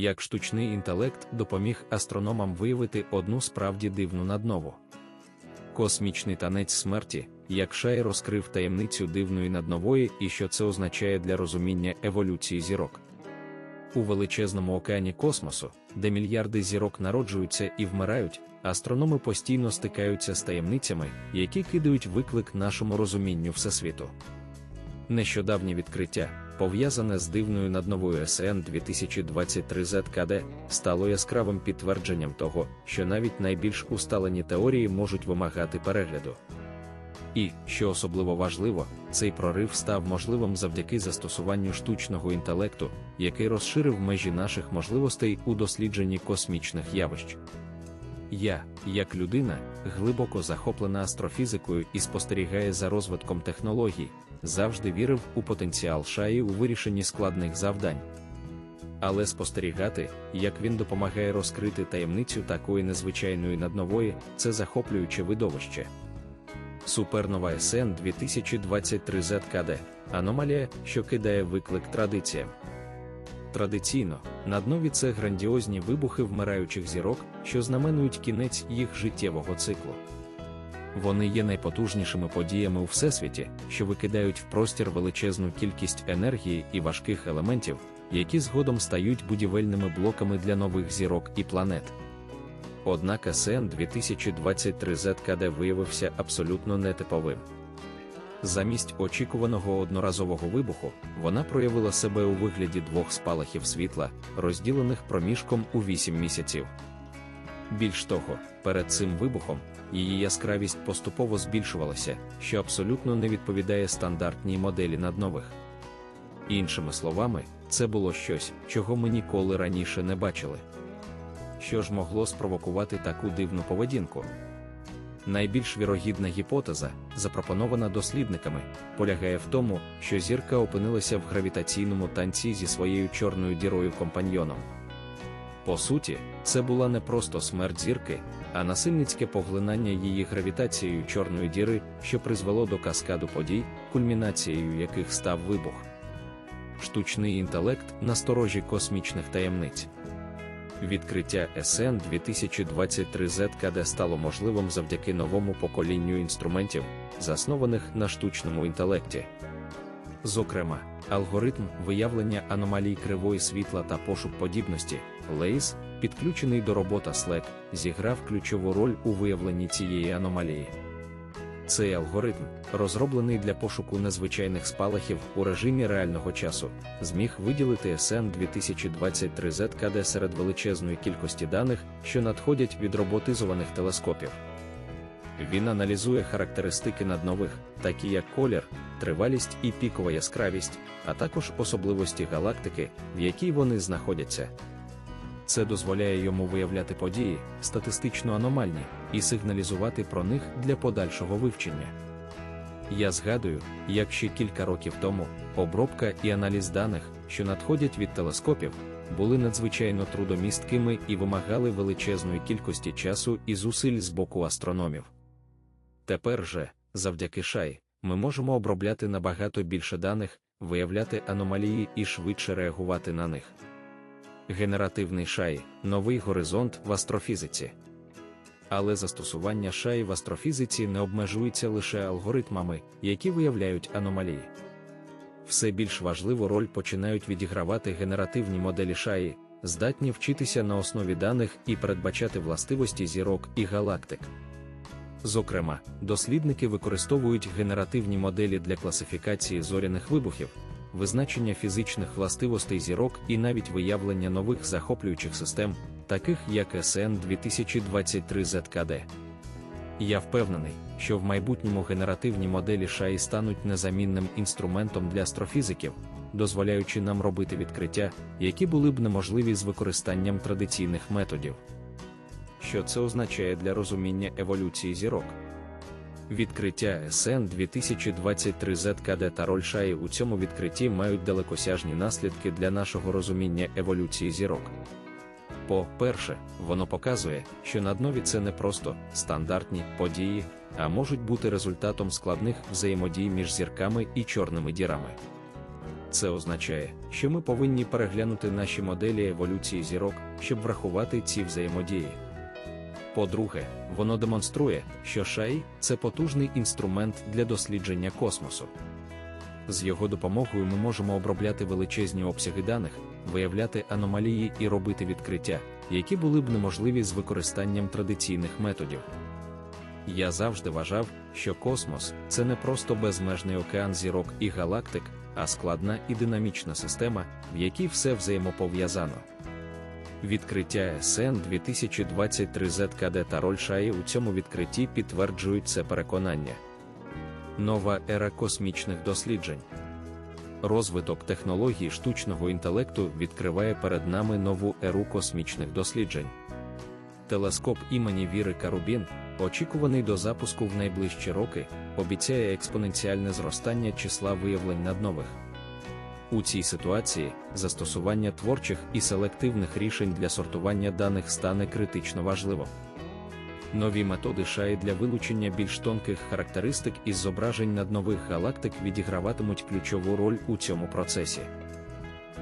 як штучний інтелект допоміг астрономам виявити одну справді дивну наднову. Космічний танець смерті, як Шай розкрив таємницю дивної наднової і що це означає для розуміння еволюції зірок. У величезному океані космосу, де мільярди зірок народжуються і вмирають, астрономи постійно стикаються з таємницями, які кидають виклик нашому розумінню Всесвіту. Нещодавнє відкриття, пов'язане з дивною надновою СН 2023 ЗКД, стало яскравим підтвердженням того, що навіть найбільш усталені теорії можуть вимагати перегляду. І, що особливо важливо, цей прорив став можливим завдяки застосуванню штучного інтелекту, який розширив межі наших можливостей у дослідженні космічних явищ. Я, як людина, глибоко захоплена астрофізикою і спостерігає за розвитком технологій, завжди вірив у потенціал шаї у вирішенні складних завдань. Але спостерігати, як він допомагає розкрити таємницю такої незвичайної наднової, це захоплююче видовище. Супернова СН 2023 ЗКД аномалія, що кидає виклик традиціям. Традиційно, на днові це грандіозні вибухи вмираючих зірок, що знаменують кінець їх життєвого циклу. Вони є найпотужнішими подіями у всесвіті, що викидають в простір величезну кількість енергії і важких елементів, які згодом стають будівельними блоками для нових зірок і планет. Однак СН 2023 ЗКД виявився абсолютно нетиповим. Замість очікуваного одноразового вибуху, вона проявила себе у вигляді двох спалахів світла, розділених проміжком у 8 місяців. Більш того, перед цим вибухом її яскравість поступово збільшувалася, що абсолютно не відповідає стандартній моделі наднових. Іншими словами, це було щось, чого ми ніколи раніше не бачили. Що ж могло спровокувати таку дивну поведінку? Найбільш вірогідна гіпотеза, запропонована дослідниками, полягає в тому, що зірка опинилася в гравітаційному танці зі своєю чорною дірою компаньйоном. По суті, це була не просто смерть зірки, а насильницьке поглинання її гравітацією чорної діри, що призвело до каскаду подій, кульмінацією яких став вибух. Штучний інтелект насторожі космічних таємниць. Відкриття СН 2023 ZKD стало можливим завдяки новому поколінню інструментів, заснованих на штучному інтелекті. Зокрема, алгоритм виявлення аномалій кривої світла та пошук подібності, LACE, підключений до робота SLAC, зіграв ключову роль у виявленні цієї аномалії. Цей алгоритм, розроблений для пошуку незвичайних спалахів у режимі реального часу, зміг виділити SN 2023 ZKD серед величезної кількості даних, що надходять від роботизованих телескопів. Він аналізує характеристики наднових, такі як колір, тривалість і пікова яскравість, а також особливості галактики, в якій вони знаходяться. Це дозволяє йому виявляти події, статистично аномальні, і сигналізувати про них для подальшого вивчення. Я згадую, як ще кілька років тому обробка і аналіз даних, що надходять від телескопів, були надзвичайно трудомісткими і вимагали величезної кількості часу і зусиль з боку астрономів. Тепер же, завдяки шай, ми можемо обробляти набагато більше даних, виявляти аномалії і швидше реагувати на них. Генеративний шай новий горизонт в астрофізиці. Але застосування шаї в астрофізиці не обмежується лише алгоритмами, які виявляють аномалії. Все більш важливу роль починають відігравати генеративні моделі шаї, здатні вчитися на основі даних і передбачати властивості зірок і галактик. Зокрема, дослідники використовують генеративні моделі для класифікації зоряних вибухів, визначення фізичних властивостей зірок і навіть виявлення нових захоплюючих систем, таких як СН 2023 ZKD. Я впевнений, що в майбутньому генеративні моделі шаї стануть незамінним інструментом для астрофізиків, дозволяючи нам робити відкриття, які були б неможливі з використанням традиційних методів. Що це означає для розуміння еволюції зірок? Відкриття СН 2023 ZKD та роль шаї у цьому відкритті мають далекосяжні наслідки для нашого розуміння еволюції зірок. По-перше, воно показує, що наднові це не просто стандартні події, а можуть бути результатом складних взаємодій між зірками і чорними дірами. Це означає, що ми повинні переглянути наші моделі еволюції зірок, щоб врахувати ці взаємодії. По-друге, воно демонструє, що шай це потужний інструмент для дослідження космосу. З його допомогою ми можемо обробляти величезні обсяги даних, виявляти аномалії і робити відкриття, які були б неможливі з використанням традиційних методів. Я завжди вважав, що космос це не просто безмежний океан зірок і галактик, а складна і динамічна система, в якій все взаємопов'язано. Відкриття СН 2023 ZKD та роль Шаї у цьому відкритті підтверджують це переконання. Нова ера космічних досліджень. Розвиток технологій штучного інтелекту відкриває перед нами нову еру космічних досліджень. Телескоп імені Віри Карубін, очікуваний до запуску в найближчі роки, обіцяє експоненціальне зростання числа виявлень наднових. У цій ситуації застосування творчих і селективних рішень для сортування даних стане критично важливо. Нові методи шаї для вилучення більш тонких характеристик із зображень наднових галактик відіграватимуть ключову роль у цьому процесі.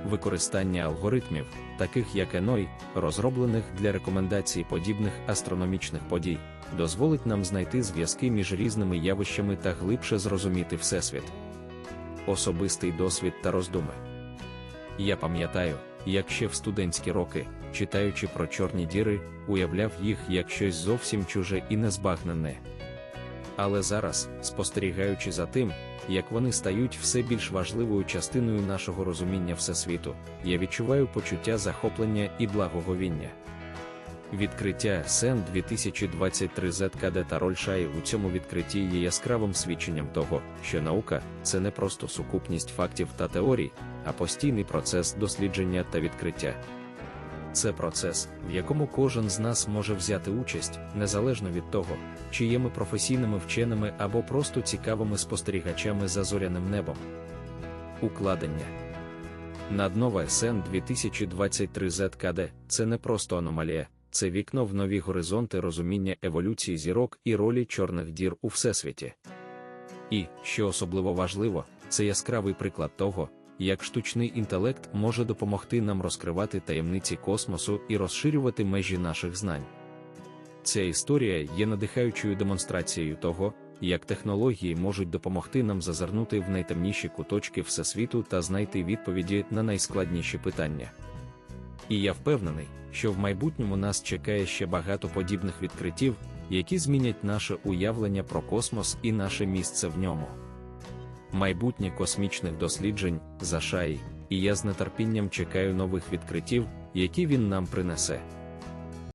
Використання алгоритмів, таких як ENOI, розроблених для рекомендацій подібних астрономічних подій, дозволить нам знайти зв'язки між різними явищами та глибше зрозуміти Всесвіт. Особистий досвід та роздуми. Я пам'ятаю, як ще в студентські роки, читаючи про чорні діри, уявляв їх як щось зовсім чуже і незбагнене. Але зараз, спостерігаючи за тим, як вони стають все більш важливою частиною нашого розуміння Всесвіту, я відчуваю почуття захоплення і благоговіння. Відкриття СЕН 2023 ZKD та роль Шаї у цьому відкритті є яскравим свідченням того, що наука це не просто сукупність фактів та теорій, а постійний процес дослідження та відкриття. Це процес, в якому кожен з нас може взяти участь, незалежно від того, чи є ми професійними вченими або просто цікавими спостерігачами за зоряним небом. Укладення Наднова СН 2023 ZKD це не просто аномалія, це вікно в нові горизонти розуміння еволюції зірок і ролі чорних дір у всесвіті. І, що особливо важливо, це яскравий приклад того, як штучний інтелект може допомогти нам розкривати таємниці космосу і розширювати межі наших знань. Ця історія є надихаючою демонстрацією того, як технології можуть допомогти нам зазирнути в найтемніші куточки Всесвіту та знайти відповіді на найскладніші питання. І я впевнений, що в майбутньому нас чекає ще багато подібних відкриттів, які змінять наше уявлення про космос і наше місце в ньому. Майбутнє космічних досліджень за шаї, і я з нетерпінням чекаю нових відкриттів, які він нам принесе.